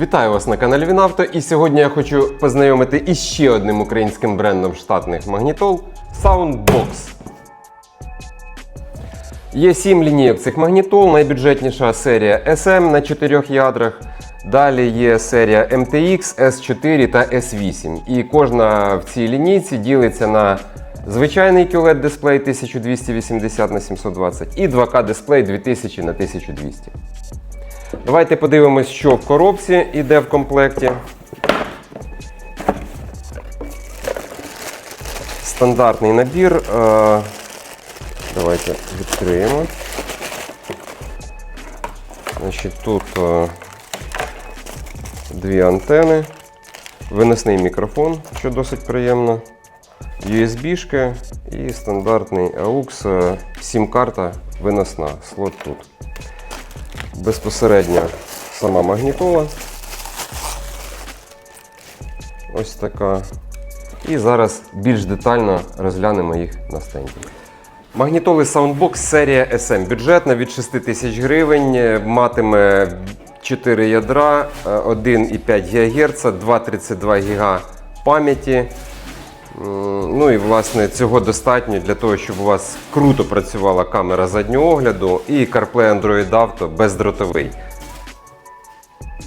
Вітаю вас на каналі Вінавто і сьогодні я хочу познайомити із ще одним українським брендом штатних магнітол Soundbox. Є 7 лінійок цих магнітол, найбюджетніша серія SM на 4 ядрах. Далі є серія MTX, S4 та S8. І кожна в цій лінійці ділиться на звичайний QLED дисплей 1280 на 720 і 2К дисплей 2000 на 1200. Давайте подивимось, що в коробці йде в комплекті. Стандартний набір. Е, Давайте відкриємо. Значить, Тут е, дві антени, виносний мікрофон, що досить приємно, USB-шки і стандартний AUX, е, сім-карта виносна, слот тут. Безпосередньо сама магнітола. Ось така. І зараз більш детально розглянемо їх на стенді. Магнітоли Soundbox серія SM. Бюджетна від 6 тисяч гривень. е, Матиме 4 ядра, е, 1,5 ГГц, 2,32 ГБ пам'яті. Ну і власне цього достатньо для того, щоб у вас круто працювала камера заднього огляду і CarPlay Android Auto бездротовий.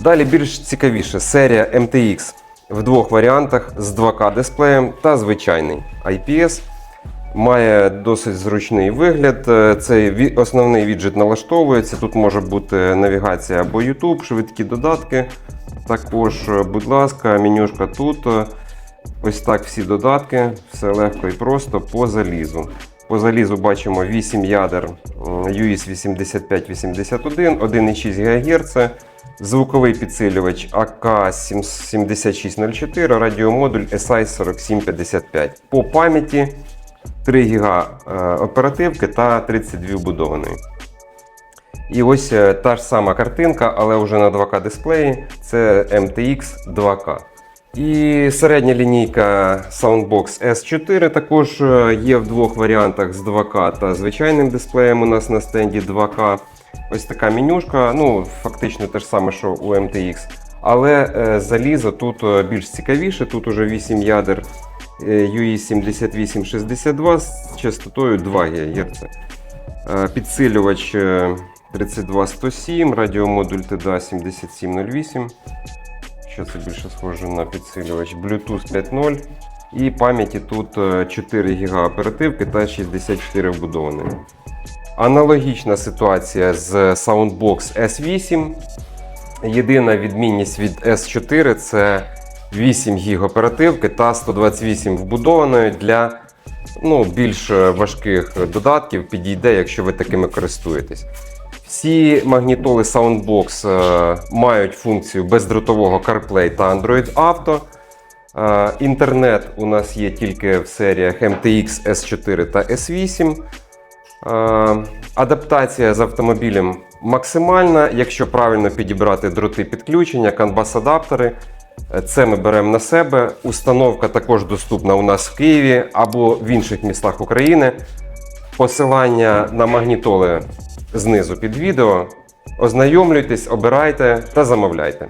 Далі більш цікавіше серія MTX в двох варіантах з 2К дисплеєм та звичайний IPS. Має досить зручний вигляд. Е, Цей основний віджит налаштовується. Тут може бути навігація або YouTube, швидкі додатки. Також, е, будь ласка, менюшка тут. Е, Ось так всі додатки, все легко і просто по залізу. По залізу бачимо 8 ядер м, UIS 8581, 1,6 ГГц, звуковий підсилювач АК7604, радіомодуль SI4755. По пам'яті 3 ГБ оперативки та 32 вбудованої. І ось е, та ж сама картинка, але вже на 2К дисплеї. Це MTX 2К. І середня лінійка Soundbox S4 також е, є в двох варіантах з 2К та звичайним дисплеєм у нас на стенді 2К. Ось така менюшка, ну фактично те ж саме, що у MTX. Але е, залізо тут е, більш цікавіше, тут уже 8 ядер е, UE 7862 з частотою 2 ГГц. Підсилювач е, 32107, радіомодуль TDA 7708. Що це більше схоже на підсилювач Bluetooth 5.0. І пам'яті тут е, 4 ГБ оперативки та 64 вбудованої. Аналогічна ситуація з Soundbox S8. Єдина відмінність від S4 це 8 ГБ оперативки та 128 вбудованої для ну, більш важких додатків підійде, якщо ви такими користуєтесь. Всі магнітоли Soundbox е, мають функцію бездротового CarPlay та Android Auto. Е, Інтернет у нас є тільки в серіях MTX S4 та S8. Е, Адаптація з автомобілем максимальна, якщо правильно підібрати дроти підключення, канбас-адаптери. Е, Це ми беремо на себе. Установка також доступна у нас в Києві або в інших містах України. Посилання на магнітоли знизу під відео. Ознайомлюйтесь, обирайте та замовляйте.